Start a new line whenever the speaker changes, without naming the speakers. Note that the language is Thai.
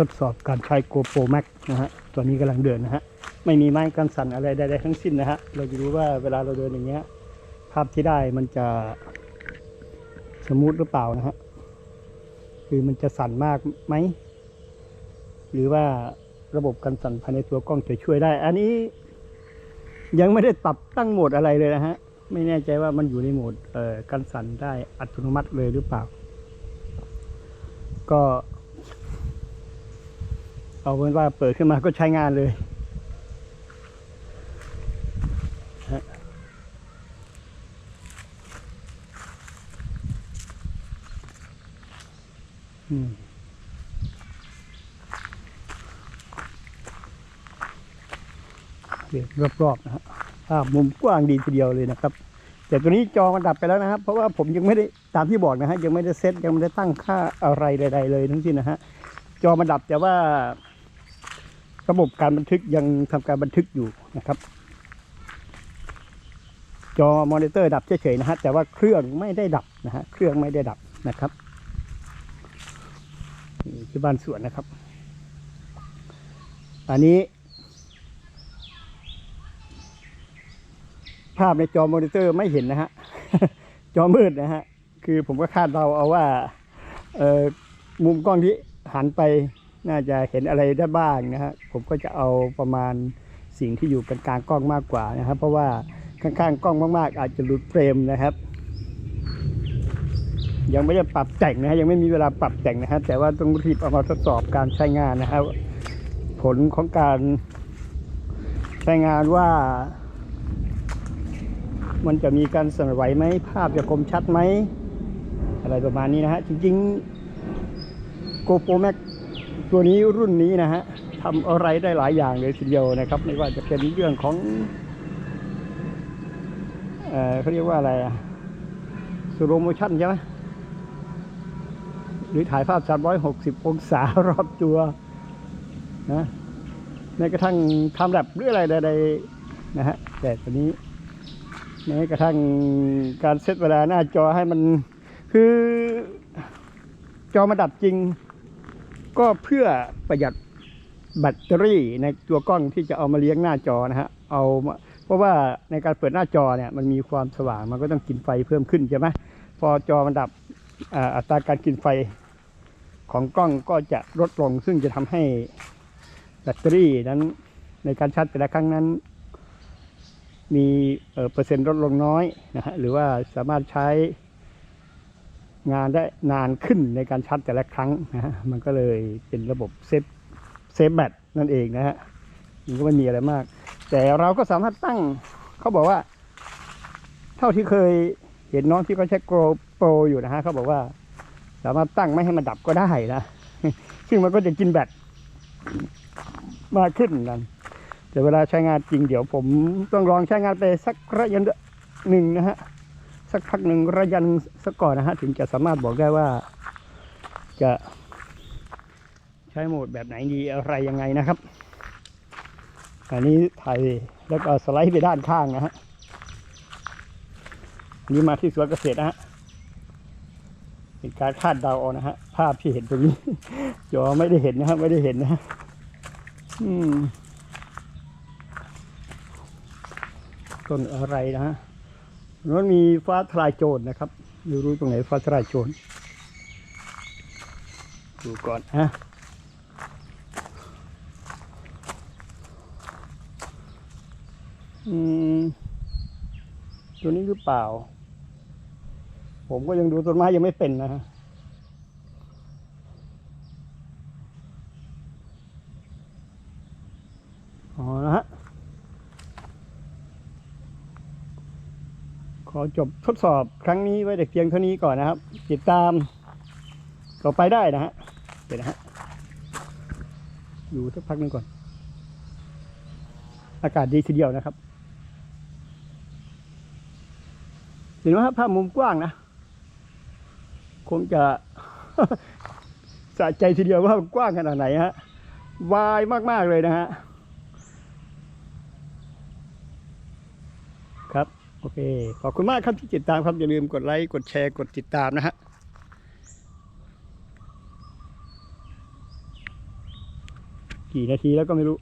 ทดสอบการใช้ GoPro Max นะฮะตัวนี้กำลังเดินนะฮะไม่มีไม้กันสั่นอะไรใดๆทั้งสิ้นนะฮะเราจะรู้ว่าเวลาเราเดินอย่างเงี้ยภาพที่ได้มันจะสมูทหรือเปล่านะฮะคือมันจะสั่นมากไหมหรือว่าระบบการสั่นภายในตัวกล้องจะช่วยได้ อันนี้ยังไม่ได้ปรับตั้งโหมดอะไรเลยนะฮะไม่แน่ใจว่ามันอยู่ในโหมดเอ่อการสั่นได้อัตโนมัติเลยหรือเปล่า ก็ เอาเป็นว่าเปิดขึ้นมาก็ใช้งานเลยฮะอืมเดี๋ยวรอบๆนะฮะภาพมุมกว้างดีทีเดียวเลยนะครับ แต่ตัวนี้จอมันดับไปแล้วนะครับ เพราะว่าผมยังไม่ได้ตามที่บอกนะฮะยังไม่ได้เซตยังไม่ได้ตั้งค่าอะไรใด ๆ เลยทั้งสิ้นนะฮะจอมันดับแต่ว่า ระบบการบันทึกยังทำการบันทึกอยู่นะครับ จอมอนิเตอร์ดับเฉยๆนะฮะแต่ว่าเครื่องไม่ได้ดับนะฮะเครื่องไม่ได้ดับนะครับที่บ้านสวนนะครับ อันนี้ ภาพในจอมอนิเตอร์ไม่เห็นนะฮะจอมืดนะฮะคือผมก็คาดเดาเอาว่าเออมุมกล้องที่หันไป น่าจะเห็นอะไรได้บ้างนะฮะผมก็จะเอาประมาณสิ่งที่อยู่กลางกล้องมากกว่านะครับ เพราะว่าข้างๆกล้องมากๆ อาจจะหลุดเฟรมนะครับ ยังไม่ได้ปรับแต่งนะฮะยังไม่มีเวลาปรับแต่งนะฮะแต่ว่าต้องรีบเอามาทดสอบการใช้งานนะครับ ผลของการใช้งานว่า มันจะมีการสั่นไหวไหมภาพจะคมชัดไหมอะไรประมาณนี้นะฮะจริงๆ GoPro Max ตัวนี้รุ่นนี้นะฮะทำอะไรได้หลายอย่างเลยทีเดียวนะครับ ไม่ว่าจะเป็นเรื่องของเออเขาเรียกว่าอะไรอะสโลโมชั่นใช่ไหมหรือถ่ายภาพ 360 องศารอบตัวนะแม้กระทั่งทำแบบหรืออะไรใดๆนะฮะแต่ตัวนี้แม้กระทั่งการเซตเวลาหน้าจอให้มันคือจอมาดับจริง ก็เพื่อประหยัดแบตเตอรี่ในตัวกล้องที่จะเอามาเลี้ยงหน้าจอนะฮะเอาเพราะว่าในการเปิดหน้าจอเนี่ยมันมีความสว่างมันก็ต้องกินไฟเพิ่มขึ้นใช่ไหมพอจอมันดับอ่าอัตราการกินไฟของกล้องก็จะลดลง ซึ่งจะทำให้แบตเตอรี่นั้นในการชาร์จแต่ละครั้งนั้น มีเออเปอร์เซ็นต์ลดลงน้อยนะฮะหรือว่าสามารถใช้ งานได้นานขึ้นในการชาร์จแต่ละครั้งนะฮะมันก็เลยเป็นระบบเซฟเซฟแบตนั่นเองนะฮะมันก็ไม่มีอะไรมาก แต่เราก็สามารถตั้งเขาบอกว่า เท่าที่เคยเห็นน้องที่เขาใช้โกโปรอยู่นะฮะเขาบอกว่า สามารถตั้งไม่ให้มันดับก็ได้นะซึ่งมันก็จะกินแบตมากขึ้นนั่นแต่เวลาใช้งานจริงเดี๋ยวผมต้องลองใช้งานไปสักระยะหนึ่งนะฮะ สักพักหนึ่งระยะหนึ่งสักก่อนนะฮะถึงจะสามารถบอกได้ว่าจะใช้โหมดแบบไหนดีอะไรยังไงนะครับ อันนี้ถ่ายแล้วก็สไลด์ไปด้านข้างนะฮะนนี้มาที่สวนเกษตรนะฮะเป็นการคาดเดาเอานะฮะภาพที่เห็นตรงนี้จอไม่ได้เห็นนะฮะไม่ได้เห็นนะฮะต้นอะไรนะฮะ นั้นมีฟ้าทลายโจรนะครับไม่รู้ตรงไหนฟ้าทลายโจรดูก่อนฮะอืมตัวนี้หรือเปล่า ผมก็ยังดูต้นไม้ยังไม่เป็นนะฮะอ๋อนะฮะ ขอจบทดสอบครั้งนี้ไว้แต่เพียงเท่านี้ก่อนนะครับ ติดตามต่อไปได้นะฮะเดี๋ยวนะฮะอยู่สักพักหนึงก่อน อากาศดีทีเดียวนะครับ เห็นไหมครับภาพมุมกว้างนะ คงจะสะใจทีเดียวว่ามันกว้างขนาดไหนฮะวายมากๆเลยนะฮะ ครับ โอเค ขอบคุณมากครับที่ติดตามครับ อย่าลืมกดไลค์ กดแชร์ กดติดตามนะฮะกี่นาทีแล้วก็ไม่รู้